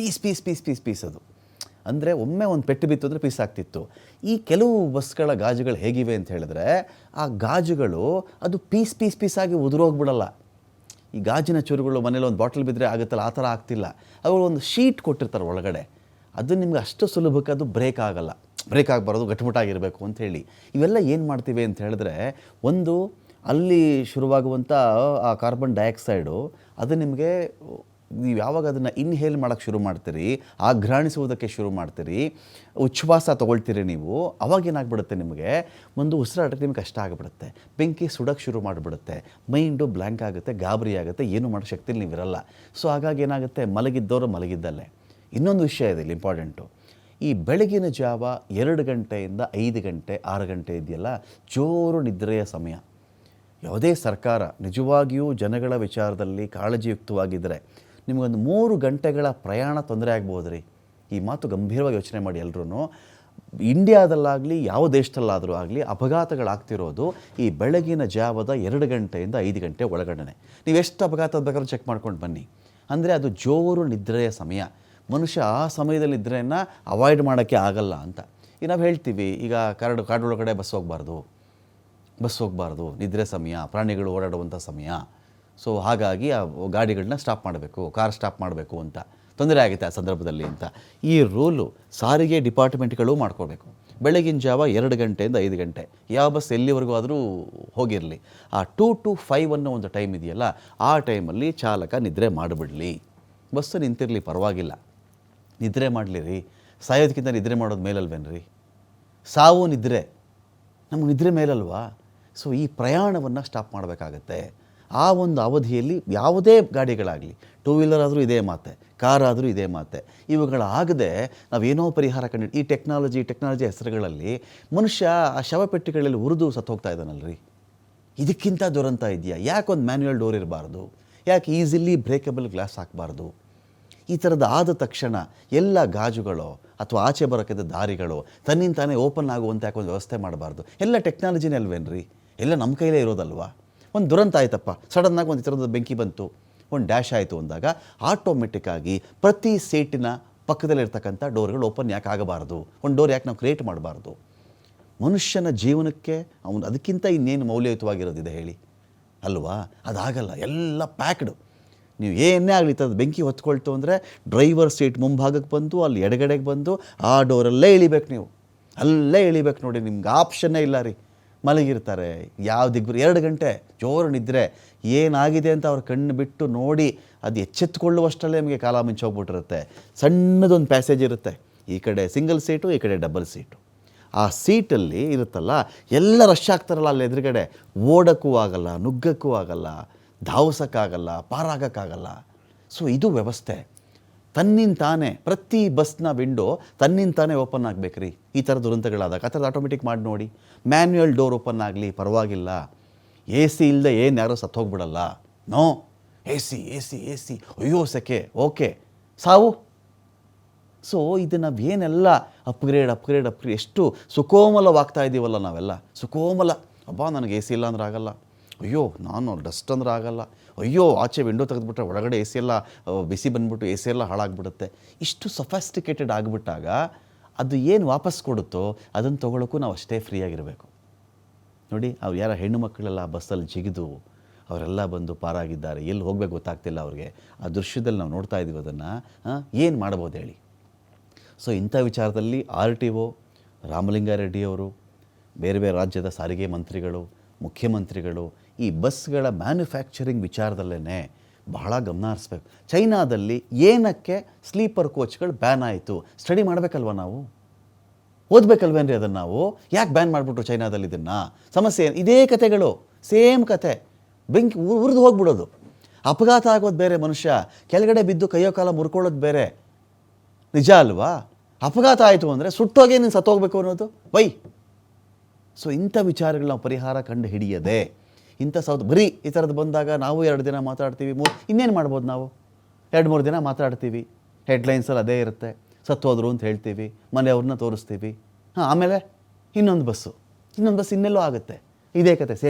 Piece piece piece piece piece ಅದು ಅಂದರೆ ಒಮ್ಮೆ ಒಂದು ಪೆಟ್ಟು ಬಿತ್ತು ಅಂದರೆ ಪೀಸ್ ಆಗ್ತಿತ್ತು ಈ ಕೆಲವು ಬಸ್ಗಳ ಗಾಜುಗಳು ಹೇಗಿವೆ ಅಂತ ಹೇಳಿದ್ರೆ, ಆ ಗಾಜುಗಳು ಅದು ಪೀಸ್ ಪೀಸ್ ಪೀಸ್ ಆಗಿ ಉದುರೋಗ್ಬಿಡಲ್ಲ. ಈ ಗಾಜಿನ ಚೂರುಗಳು ಮನೇಲಿ ಒಂದು ಬಾಟಲ್ ಬಿದ್ದರೆ ಆಗುತ್ತಲ್ಲ, ಆ ಥರ ಆಗ್ತಿಲ್ಲ. ಅವರು ಒಂದು ಶೀಟ್ ಕೊಟ್ಟಿರ್ತಾರೆ ಒಳಗಡೆ. ಅದು ನಿಮ್ಗೆ ಅಷ್ಟು ಸುಲಭಕ್ಕೆ ಅದು ಬ್ರೇಕ್ ಆಗಲ್ಲ. ಬ್ರೇಕ್ ಆಗಬಾರ್ದು ಗಟ್ಟಿಮುಟ್ಟಾಗಿರಬೇಕು ಅಂಥೇಳಿ ಇವೆಲ್ಲ ಏನು ಮಾಡ್ತೀವಿ ಅಂತ ಹೇಳಿದ್ರೆ, ಒಂದು ಅಲ್ಲಿ ಶುರುವಾಗುವಂಥ ಆ ಕಾರ್ಬನ್ ಡೈಆಕ್ಸೈಡು, ಅದು ನಿಮಗೆ ನೀವು ಯಾವಾಗ ಅದನ್ನು ಇನ್ಹೇಲ್ ಮಾಡೋಕ್ಕೆ ಶುರು ಮಾಡ್ತೀರಿ, ಆಘ್ರಾಣಿಸುವುದಕ್ಕೆ ಶುರು ಮಾಡ್ತೀರಿ, ಉಚ್ಛ್ವಾಸ ತೊಗೊಳ್ತೀರಿ ನೀವು, ಅವಾಗ ಏನಾಗ್ಬಿಡುತ್ತೆ ನಿಮಗೆ? ಒಂದು ಉಸಿರಾಟಕ್ಕೆ ನಿಮ್ಗೆ ಕಷ್ಟ ಆಗಿಬಿಡುತ್ತೆ. ಬೆಂಕಿ ಸುಡೋಕ್ಕೆ ಶುರು ಮಾಡಿಬಿಡುತ್ತೆ. ಮೈಂಡು ಬ್ಲ್ಯಾಂಕ್ ಆಗುತ್ತೆ, ಗಾಬರಿ ಆಗುತ್ತೆ, ಏನು ಮಾಡೋ ಶಕ್ತಿಲಿ ನೀವಿರಲ್ಲ ಸೊ ಹಾಗಾಗಿ ಏನಾಗುತ್ತೆ? ಮಲಗಿದ್ದವರು ಮಲಗಿದ್ದಲ್ಲೇ. ಇನ್ನೊಂದು ವಿಷಯ ಇದೆ ಇಲ್ಲಿ ಇಂಪಾರ್ಟೆಂಟು ಈ ಬೆಳಗಿನ ಜಾವ ಎರಡು ಗಂಟೆಯಿಂದ ಐದು ಗಂಟೆ, ಆರು ಗಂಟೆ ಇದೆಯಲ್ಲ? ಜೋರು ನಿದ್ರೆಯ ಸಮಯ. ಯಾವುದೇ ಸರ್ಕಾರ ನಿಜವಾಗಿಯೂ ಜನಗಳ ವಿಚಾರದಲ್ಲಿ ಕಾಳಜಿಯುಕ್ತವಾಗಿದ್ದರೆ ನಿಮಗೊಂದು ಮೂರು ಗಂಟೆಗಳ ಪ್ರಯಾಣ ತೊಂದರೆ ಆಗ್ಬೋದು ರೀ ಈ ಮಾತು ಗಂಭೀರವಾಗಿ ಯೋಚನೆ ಮಾಡಿ ಎಲ್ಲರೂ ಇಂಡಿಯಾದಲ್ಲಾಗಲಿ, ಯಾವ ದೇಶದಲ್ಲಾದರೂ ಆಗಲಿ ಅಪಘಾತಗಳಾಗ್ತಿರೋದು ಈ ಬೆಳಗಿನ ಜಾವದ ಎರಡು ಗಂಟೆಯಿಂದ ಐದು ಗಂಟೆ ಒಳಗಡೆ ನೀವು ಎಷ್ಟು ಅಪಘಾತ ಬೇಕಾದ್ರೂ ಚೆಕ್ ಮಾಡ್ಕೊಂಡು ಬನ್ನಿ. ಅಂದರೆ ಅದು ಜೋರು ನಿದ್ರೆಯ ಸಮಯ. ಮನುಷ್ಯ ಆ ಸಮಯದಲ್ಲಿ ನಿದ್ರೆಯನ್ನು ಅವಾಯ್ಡ್ ಮಾಡೋಕ್ಕೆ ಆಗಲ್ಲ ಅಂತ. ಈಗ ನಾವು ಹೇಳ್ತೀವಿ, ಈಗ ಕರಡು ಒಳಗಡೆ ಬಸ್ ಹೋಗಬಾರ್ದು. ಬಸ್ ಹೋಗಬಾರ್ದು. ನಿದ್ರೆ ಸಮಯ, ಪ್ರಾಣಿಗಳು ಓಡಾಡುವಂಥ ಸಮಯ. ಸೊ ಹಾಗಾಗಿ ಆ ಗಾಡಿಗಳನ್ನ ಸ್ಟಾಪ್ ಮಾಡಬೇಕು ಕಾರ್ ಸ್ಟಾಪ್ ಮಾಡಬೇಕು ಅಂತ ತೊಂದರೆ ಆಗುತ್ತೆ ಆ ಸಂದರ್ಭದಲ್ಲಿ ಅಂತ. ಈ ರೂಲು ಸಾರಿಗೆ ಡಿಪಾರ್ಟ್ಮೆಂಟ್ಗಳು ಮಾಡ್ಕೋಬೇಕು ಬೆಳಗಿನ ಜಾವ ಎರಡು ಗಂಟೆಯಿಂದ ಐದು ಗಂಟೆ. ಯಾವ ಬಸ್ ಎಲ್ಲಿವರೆಗೂ ಆದರೂ ಹೋಗಿರಲಿ. ಆ ಟೂ ಟು ಫೈವ್ ಅನ್ನೋ ಒಂದು ಟೈಮ್ ಇದೆಯಲ್ಲ, ಆ ಟೈಮಲ್ಲಿ ಚಾಲಕ ನಿದ್ರೆ ಮಾಡಿಬಿಡಲಿ. ಬಸ್ಸು ನಿಂತಿರಲಿ, ಪರವಾಗಿಲ್ಲ. ನಿದ್ರೆ ಮಾಡಲಿ ರೀ. ಸಾಯೋದಕ್ಕಿಂತ ನಿದ್ರೆ ಮಾಡೋದು ಮೇಲಲ್ವೇನ್ರಿ? ಸಾವು, ನಿದ್ರೆ. ನಮ್ಗೆ ನಿದ್ರೆ ಮೇಲಲ್ವಾ? ಸೊ ಈ ಪ್ರಯಾಣವನ್ನು ಸ್ಟಾಪ್ ಮಾಡಬೇಕಾಗತ್ತೆ. ಆ ಒಂದು ಅವಧಿಯಲ್ಲಿ ಯಾವುದೇ ಗಾಡಿಗಳಾಗಲಿ ಟೂ ವೀಲರ್ ಆದರೂ ಇದೇ ಮಾತೆ ಕಾರ್ ಆದರೂ ಇದೇ ಮಾತೆ. ಇವುಗಳಾಗದೆ ನಾವೇನೋ ಪರಿಹಾರ ಕಂಡು ಈ ಟೆಕ್ನಾಲಜಿ ಟೆಕ್ನಾಲಜಿ ಹೆಸರುಗಳಲ್ಲಿ ಮನುಷ್ಯ ಆ ಶವಪೆಟ್ಟಿಗಳಲ್ಲಿ ಉರಿದು ಸತ್ತೋಗ್ತಾ ಇದ್ದಾನಲ್ರಿ. ಇದಕ್ಕಿಂತ ದುರಂತ ಇದೆಯಾ? ಯಾಕೆ ಒಂದು ಮ್ಯಾನ್ಯುವಲ್ ಡೋರ್ ಇರಬಾರ್ದು? ಯಾಕೆ ಈಸಿಲಿ ಬ್ರೇಕಬಲ್ ಗ್ಲಾಸ್ ಹಾಕಬಾರ್ದು? ಈ ಥರದ ಆದ ತಕ್ಷಣ ಎಲ್ಲ ಗಾಜುಗಳು ಅಥವಾ ಆಚೆ ಬರೋಕ್ಕಿದ್ದ ದಾರಿಗಳು ತನ್ನಿಂದ ತಾನೇ ಓಪನ್ ಆಗುವಂತೆ ಯಾಕೆ ಒಂದು ವ್ಯವಸ್ಥೆ ಮಾಡಬಾರ್ದು? ಎಲ್ಲ ಟೆಕ್ನಾಲಜಿನೇ ಅಲ್ವೇನ್ರಿ? ಎಲ್ಲ ನಮ್ಮ ಕೈಲೇ ಇರೋದಲ್ವಾ? ಒಂದು ದುರಂತ ಆಯ್ತಪ್ಪ. ಸಡನ್ನಾಗಿ ಒಂದು ಥರದ ಬೆಂಕಿ ಬಂತು. ಒಂದು ಡ್ಯಾಶ್ ಆಯಿತು ಅಂದಾಗ ಆಟೋಮೆಟಿಕ್ಕಾಗಿ ಪ್ರತಿ ಸೀಟಿನ ಪಕ್ಕದಲ್ಲಿರ್ತಕ್ಕಂಥ ಡೋರ್ಗಳು ಓಪನ್ ಯಾಕೆ ಆಗಬಾರ್ದು? ಒಂದು ಡೋರ್ ಯಾಕೆ ನಾವು ಕ್ರಿಯೇಟ್ ಮಾಡಬಾರ್ದು? ಮನುಷ್ಯನ ಜೀವನಕ್ಕೆ ಅವನು ಅದಕ್ಕಿಂತ ಇನ್ನೇನು ಮೌಲ್ಯಯುತವಾಗಿರೋದಿದೆ ಹೇಳಿ. ಅಲ್ವಾ? ಅದಾಗಲ್ಲ, ಎಲ್ಲ ಪ್ಯಾಕ್ಡು. ನೀವು ಏನೇ ಆಗಲಿ ತದ ಬೆಂಕಿ ಹೊತ್ಕೊಳ್ತು ಅಂದರೆ ಡ್ರೈವರ್ ಸೀಟ್ ಮುಂಭಾಗಕ್ಕೆ ಬಂದು, ಅಲ್ಲಿ ಎಡಗಡೆಗೆ ಬಂದು, ಆ ಡೋರಲ್ಲೇ ಇಳಿಬೇಕು ನೀವು. ಅಲ್ಲೇ ಇಳಿಬೇಕು ನೋಡಿ, ನಿಮ್ಗೆ ಆಪ್ಷನ್ನೇ ಇಲ್ಲ ರೀ. ಮಲಗಿರ್ತಾರೆ. ಯಾವ ದಿಗ್ಬರು ಎರಡು ಗಂಟೆ ಜೋರು ನಿದ್ರೆ ಏನಾಗಿದೆ ಅಂತ ಅವ್ರ ಕಣ್ಣು ಬಿಟ್ಟು ನೋಡಿ ಅದು ಎಚ್ಚೆತ್ತುಕೊಳ್ಳುವಷ್ಟರಲ್ಲೇ ನಮಗೆ ಕಾಲ ಮುಂಚೆ ಹೋಗ್ಬಿಟ್ಟಿರುತ್ತೆ. ಸಣ್ಣದೊಂದು ಪ್ಯಾಸೇಜ್ ಇರುತ್ತೆ. ಈ ಕಡೆ ಸಿಂಗಲ್ ಸೀಟು ಈ ಕಡೆ ಡಬಲ್ ಸೀಟು ಆ ಸೀಟಲ್ಲಿ ಇರುತ್ತಲ್ಲ, ಎಲ್ಲ ರಶ್ ಆಗ್ತಾರಲ್ಲ ಅಲ್ಲಿ ಎದುರುಗಡೆ. ಓಡೋಕ್ಕೂ ಆಗಲ್ಲ, ನುಗ್ಗಕ್ಕೂ ಆಗಲ್ಲ, ಧಾವಸಕ್ಕಾಗಲ್ಲ, ಪಾರಾಗೋಕ್ಕಾಗಲ್ಲ. ಸೊ ಇದು ವ್ಯವಸ್ಥೆ. ತನ್ನಿಂದ ತಾನೇ, ಪ್ರತಿ ಬಸ್ನ ವಿಂಡೋ ತನ್ನಿಂದ ತಾನೇ ಓಪನ್ ಆಗಬೇಕ್ರಿ. ಈ ಥರ ದುರಂತಗಳಾದಾಗ, ಆ ಥರದ್ದು ಆಟೋಮೆಟಿಕ್ ಮಾಡಿ ನೋಡಿ. ಮ್ಯಾನ್ಯುಯಲ್ ಡೋರ್ ಓಪನ್ ಆಗಲಿ, ಪರವಾಗಿಲ್ಲ. ಎ ಸಿ ಇಲ್ಲದೆ ಏನು ಯಾರೋ ಸತ್ತೋಗ್ಬಿಡಲ್ಲ. No A C A C A C ಅಯ್ಯೋ, ಸೆಕೆ. ಓಕೆ ಸಾವು? ಸೊ ಇದು ನಾವೇನೆಲ್ಲ ಅಪ್ಗ್ರೇಡ್ ಅಪ್ಗ್ರೇಡ್ ಅಪ್ಗ್ರೇಡ್ ಎಷ್ಟು ಸುಕೋಮಲವಾಗ್ತಾ ಇದ್ದೀವಲ್ಲ ನಾವೆಲ್ಲ. ಸುಕೋಮಲ. ಅಬ್ಬಾ, ನನಗೆ ಎ ಸಿ ಇಲ್ಲ ಅಂದ್ರೆ ಆಗಲ್ಲ. ಅಯ್ಯೋ, ನಾನು ಡಸ್ಟ್ ಅಂದ್ರೆ ಆಗಲ್ಲ. ಅಯ್ಯೋ, ಆಚೆ ವಿಂಡೋ ತೆಗೆದುಬಿಟ್ರೆ ಒಳಗಡೆ ಎ ಸಿ ಎಲ್ಲ ಬಿಸಿ ಬಂದ್ಬಿಟ್ಟು ಎ ಸಿ ಎಲ್ಲ ಹಾಳಾಗ್ಬಿಡುತ್ತೆ. ಇಷ್ಟು ಸಫಾಸ್ಟಿಕೇಟೆಡ್ ಆಗಿಬಿಟ್ಟಾಗ ಅದು ಏನು ವಾಪಸ್ ಕೊಡುತ್ತೋ ಅದನ್ನು ತೊಗೊಳಕ್ಕೂ ನಾವು ಅಷ್ಟೇ ಫ್ರೀಯಾಗಿರಬೇಕು ನೋಡಿ ಅವ್ರು ಯಾರ ಹೆಣ್ಣು ಮಕ್ಕಳೆಲ್ಲ ಬಸ್ಸಲ್ಲಿ ಜಿಗಿದು ಅವರೆಲ್ಲ ಬಂದು ಪಾರಾಗಿದ್ದಾರೆ. ಎಲ್ಲಿ ಹೋಗಬೇಕು ಗೊತ್ತಾಗ್ತಿಲ್ಲ ಅವ್ರಿಗೆ. ಆ ದೃಶ್ಯದಲ್ಲಿ ನಾವು ನೋಡ್ತಾ ಇದ್ದೀವಿ ಅದನ್ನು. ಏನು ಮಾಡ್ಬೋದು ಹೇಳಿ. ಸೊ ಇಂಥ ವಿಚಾರದಲ್ಲಿ ಆರ್ ಟಿ ಒ ರಾಮಲಿಂಗಾರೆಡ್ಡಿಯವರು ಬೇರೆ ಬೇರೆ ರಾಜ್ಯದ ಸಾರಿಗೆ ಮಂತ್ರಿಗಳು ಮುಖ್ಯಮಂತ್ರಿಗಳು ಈ ಬಸ್ಗಳ ಮ್ಯಾನುಫ್ಯಾಕ್ಚರಿಂಗ್ ವಿಚಾರದಲ್ಲೇ ಬಹಳ ಗಮನ ಹರಿಸ್ಬೇಕು. ಚೈನಾದಲ್ಲಿ ಏನಕ್ಕೆ ಸ್ಲೀಪರ್ ಕೋಚ್ಗಳು ಬ್ಯಾನ್ ಆಯಿತು? ಸ್ಟಡಿ ಮಾಡಬೇಕಲ್ವ ನಾವು? ಓದಬೇಕಲ್ವೇನ್ರಿ ಅದನ್ನು ನಾವು? ಯಾಕೆ ಬ್ಯಾನ್ ಮಾಡಿಬಿಟ್ರು ಚೈನಾದಲ್ಲಿ ಇದನ್ನು? ಸಮಸ್ಯೆ? ಇದೇ ಕತೆಗಳು, ಸೇಮ್ ಕತೆ. ಬೆಂಕಿ ಉರಿದು ಹೋಗ್ಬಿಡೋದು. ಅಪಘಾತ ಆಗೋದು ಬೇರೆ ಮನುಷ್ಯ, ಕೆಳಗಡೆ ಬಿದ್ದು ಕೈಯೋ ಕಾಲ ಮುರ್ಕೊಳ್ಳೋದು ಬೇರೆ. ನಿಜ ಅಲ್ವಾ? ಅಪಘಾತ ಆಯಿತು ಅಂದರೆ ಸುಟ್ಟೋಗಿ ನೀನು ಸತ್ತೋಗ್ಬೇಕು ಅನ್ನೋದು. ವೈ? ಸೊ ಇಂಥ ವಿಚಾರಗಳು ನಾವು ಪರಿಹಾರ ಕಂಡು ಹಿಡಿಯದೆ, ಇಂಥ ಸೌತ್ ಬರೀ ಈ ಥರದ್ದು ಬಂದಾಗ ನಾವು ಎರಡು ದಿನ ಮಾತಾಡ್ತೀವಿ ಮೂರು ಇನ್ನೇನು ಮಾಡ್ಬೋದು ನಾವು? ಎರಡು, ಮೂರು ದಿನ ಮಾತಾಡ್ತೀವಿ. ಹೆಡ್ಲೈನ್ಸಲ್ಲಿ ಅದೇ ಇರುತ್ತೆ. ಸತ್ತೋದ್ರು ಅಂತ ಹೇಳ್ತೀವಿ. ಮನೆಯವ್ರನ್ನ ತೋರಿಸ್ತೀವಿ. ಹಾಂ, ಆಮೇಲೆ ಇನ್ನೊಂದು ಬಸ್ಸು. ಇನ್ನೊಂದು ಬಸ್ ಇನ್ನೆಲ್ಲೋ ಆಗುತ್ತೆ. ಇದೇ ಕತೆ ಸೇಮ್